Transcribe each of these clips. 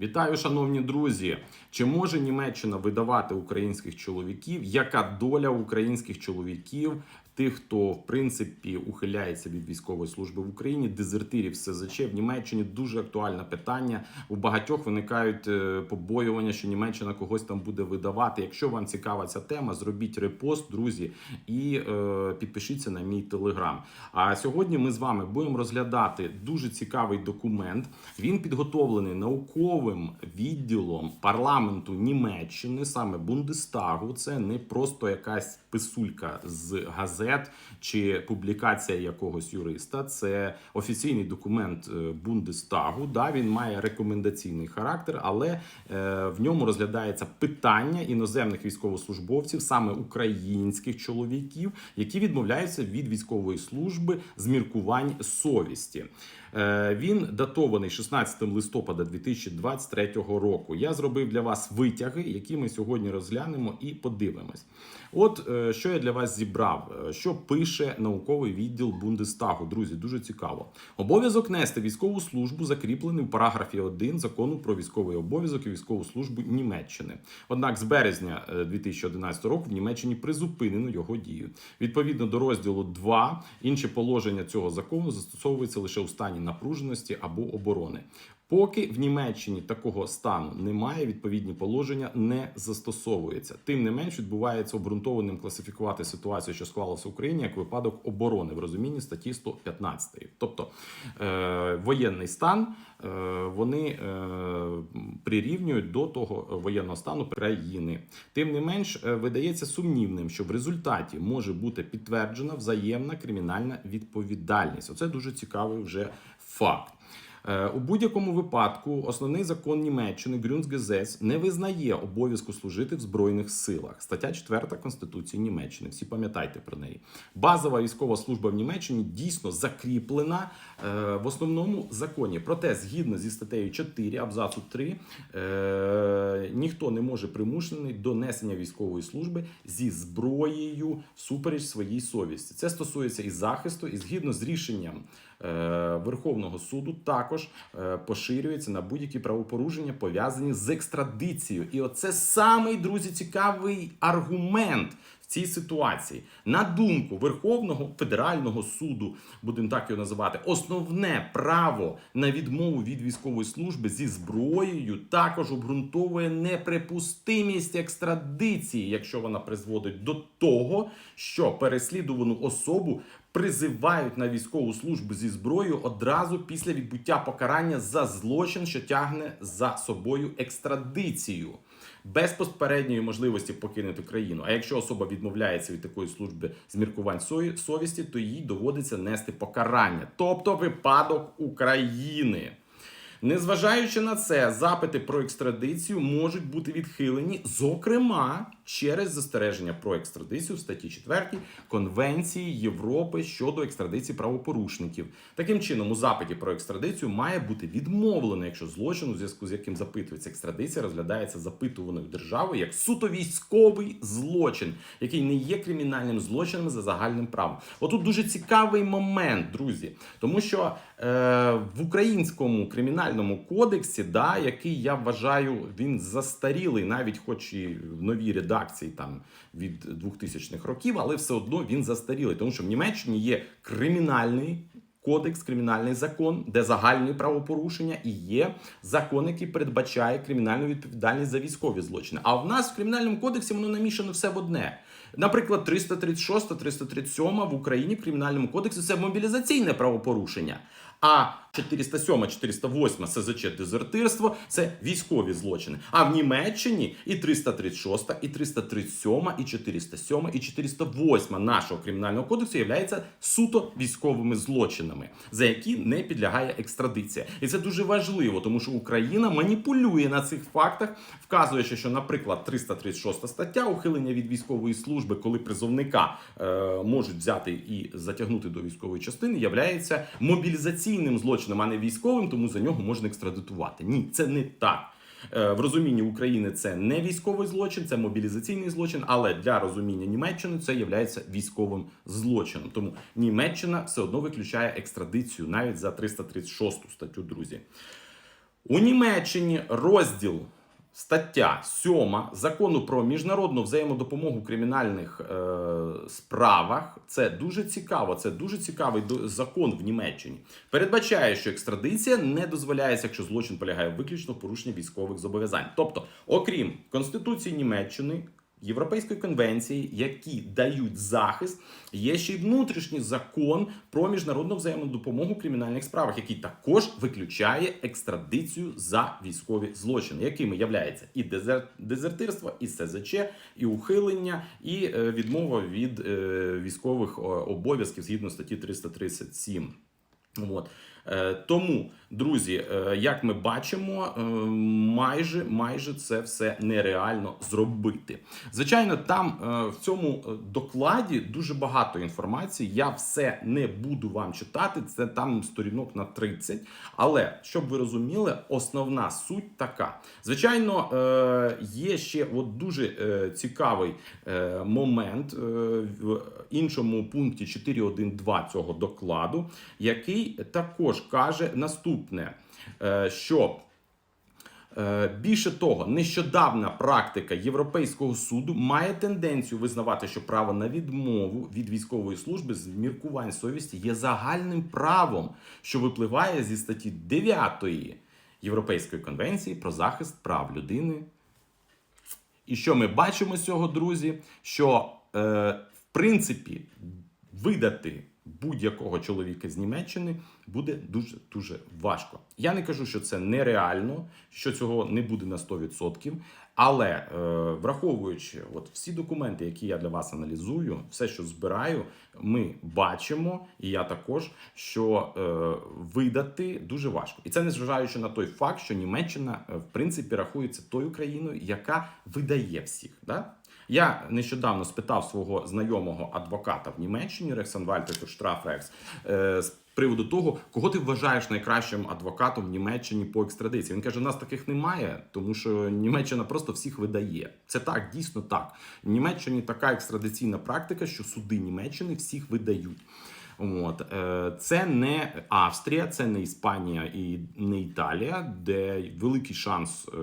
Вітаю, шановні друзі! Чи може Німеччина видавати українських чоловіків? Яка доля українських чоловіків, тих, хто в принципі ухиляється від військової служби в Україні, дезертирів СЗЧ в Німеччині дуже актуальне питання. У багатьох виникають е, побоювання, що Німеччина когось там буде видавати. Якщо вам цікава ця тема, зробіть репост, друзі, і е, підпишіться на мій телеграм. А сьогодні ми з вами будемо розглядати дуже цікавий документ. Він підготовлений науковим відділом парламенту Німеччини, саме Бундестагу. Це не просто якась писулька з газет чи публікація якогось юриста. Це офіційний документ е, Бундестагу. Да, він має рекомендаційний характер, але е, в ньому розглядається питання іноземних військовослужбовців, саме українських чоловіків, які відмовляються від військової служби з міркувань совісті. Е, Він датований 16 листопада 2023 року. Я зробив для вас витяги, які ми сьогодні розглянемо і подивимось. От що я для вас зібрав, що пише науковий відділ Бундестагу. Друзі, дуже цікаво. Обов'язок нести військову службу закріплений в параграфі 1 закону про військовий обов'язок і військову службу Німеччини. Однак з березня е, 2011 року в Німеччині призупинено його дію. Відповідно до розділу 2, інші положення цього закону застосовуються лише у стані напруженості або оборони. Поки в Німеччині такого стану немає, відповідні положення не застосовуються. Тим не менш відбувається обґрунтованим класифікувати ситуацію, що склалася в Україні, як випадок оборони в розумінні статті 115. Тобто е, воєнний стан е, вони е, прирівнюють до того воєнного стану країни. Тим не менш, е, видається сумнівним, що в результаті може бути підтверджена взаємна кримінальна відповідальність. Оце дуже цікавий вже факт. Е, У будь-якому випадку основний закон Німеччини Грюнсгезес не визнає обов'язку служити в збройних силах. Стаття 4 Конституції Німеччини. Всі пам'ятайте про неї. Базова військова служба в Німеччині дійсно закріплена е, в основному законі. Проте, згідно зі статтею 4 абзацу 3, е, ніхто не може примушений до несення військової служби зі зброєю всупереч своїй совісті. Це стосується і захисту, і згідно з рішенням Верховного суду також е, поширюється на будь-які правопорушення, пов'язані з екстрадицією. І оце самий друзі цікавий аргумент. В цій ситуації, на думку Верховного федерального суду, будемо так його називати, основне право на відмову від військової служби зі зброєю також обґрунтовує неприпустимість екстрадиції, якщо вона призводить до того, що переслідувану особу призивають на військову службу зі зброєю одразу після відбуття покарання за злочин, що тягне за собою екстрадицію. Без попередньої можливості покинути країну. А якщо особа відмовляється від такої служби з міркувань совісті, то їй доводиться нести покарання, тобто випадок України. Незважаючи на це, запити про екстрадицію можуть бути відхилені, зокрема через застереження про екстрадицію в статті 4 Конвенції Європи щодо екстрадиції правопорушників. Таким чином, у запиті про екстрадицію має бути відмовлено, якщо злочин, у зв'язку з яким запитується екстрадиція, розглядається запитуваною державою як суто військовий злочин, який не є кримінальним злочином за загальним правом. Отут дуже цікавий момент, друзі, тому що в українському кримінальному кодексі, да, який я вважаю, він застарілий, навіть хоч і в новій редакції там від 2000-х років, але все одно він застарілий, тому що в Німеччині є кримінальний. Кодекс, кримінальний закон, де загальні правопорушення, і є закон, який передбачає кримінальну відповідальність за військові злочини. А в нас в кримінальному кодексі воно намішано все в одне. Наприклад, 336, 337 в Україні в кримінальному кодексі це мобілізаційне правопорушення. А 407, 408 СЗЧ дезертирство це військові злочини. А в Німеччині і 336, і 337, і 407, і 408 нашого кримінального кодексу являються суто військовими злочинами, за які не підлягає екстрадиція. І це дуже важливо, тому що Україна маніпулює на цих фактах, вказуючи, що, наприклад, 336 стаття ухилення від військової служби, коли призовника е, можуть взяти і затягнути до військової частини, являється мобілізаційним злочином, а не військовим, тому за нього можна екстрадитувати. Ні, це не так. Е, В розумінні України це не військовий злочин, це мобілізаційний злочин, але для розуміння Німеччини це є військовим злочином. Тому Німеччина все одно виключає екстрадицію навіть за 336 статтю, друзі. У Німеччині розділ стаття 7 закону про міжнародну взаємодопомогу в кримінальних е, справах. Це дуже цікаво. Це дуже цікавий закон в Німеччині. Передбачає, що екстрадиція не дозволяється, якщо злочин полягає виключно в порушенні військових зобов'язань. Тобто, окрім Конституції Німеччини. Європейської конвенції, які дають захист, є ще й внутрішній закон про міжнародну взаємодопомогу у кримінальних справах, який також виключає екстрадицію за військові злочини, якими являється і дезер- дезертирство, і СЗЧ, і ухилення, і е, відмова від е, військових обов'язків згідно статті 337. От. Е, Тому, друзі, е, як ми бачимо, е, майже, майже це все нереально зробити. Звичайно, там в цьому докладі дуже багато інформації. Я все не буду вам читати. Це там сторінок на 30. Але щоб ви розуміли, основна суть така. Звичайно, є ще от дуже цікавий момент в іншому пункті 4.1.2 цього докладу, який також каже наступне, е, що Е, Більше того, нещодавна практика Європейського суду має тенденцію визнавати, що право на відмову від військової служби з міркувань совісті є загальним правом, що випливає зі статті 9 Європейської конвенції про захист прав людини. І що ми бачимо з цього, друзі? Що е, в принципі видати будь-якого чоловіка з Німеччини буде дуже дуже важко. Я не кажу, що це нереально, що цього не буде на 100%, але е, враховуючи от всі документи, які я для вас аналізую, все, що збираю, ми бачимо, і я також, що е, видати дуже важко. І це незважаючи на той факт, що Німеччина е, в принципі рахується тою країною, яка видає всіх. Да? Я нещодавно спитав свого знайомого адвоката в Німеччині Рексанвальтер Штрафекс е, з приводу того, кого ти вважаєш найкращим адвокатом в Німеччині по екстрадиції. Він каже: нас таких немає, тому що Німеччина просто всіх видає. Це так, дійсно так. В Німеччині така екстрадиційна практика, що суди Німеччини всіх видають. От е, це не Австрія, це не Іспанія і не Італія, де великий шанс е,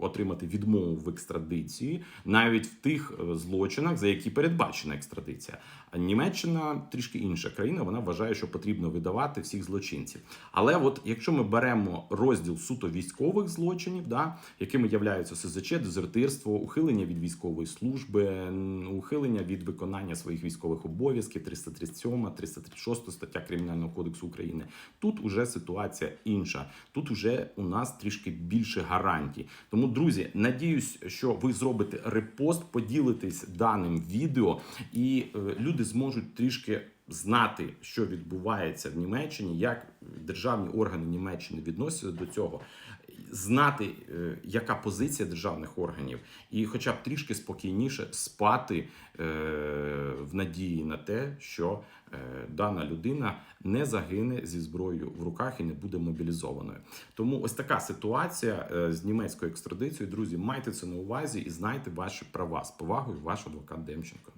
отримати відмову в екстрадиції, навіть в тих е, злочинах, за які передбачена екстрадиція. Німеччина трішки інша країна. Вона вважає, що потрібно видавати всіх злочинців. Але от якщо ми беремо розділ суто військових злочинів, да, якими являються СЗЧ, дезертирство, ухилення від військової служби, ухилення від виконання своїх військових обов'язків, 337, 336 стаття Кримінального кодексу України. Тут уже ситуація інша. Тут уже у нас трішки більше гарантій. Тому, друзі, надіюсь, що ви зробите репост, поділитесь даним відео, і е, люди зможуть трішки. Знати, що відбувається в Німеччині, як державні органи Німеччини відносяться до цього, знати, е, яка позиція державних органів, і хоча б трішки спокійніше спати е, в надії на те, що е, дана людина не загине зі зброєю в руках і не буде мобілізованою. Тому ось така ситуація з німецькою екстрадицією. Друзі, майте це на увазі і знайте ваші права з повагою, ваш адвокат Демченко.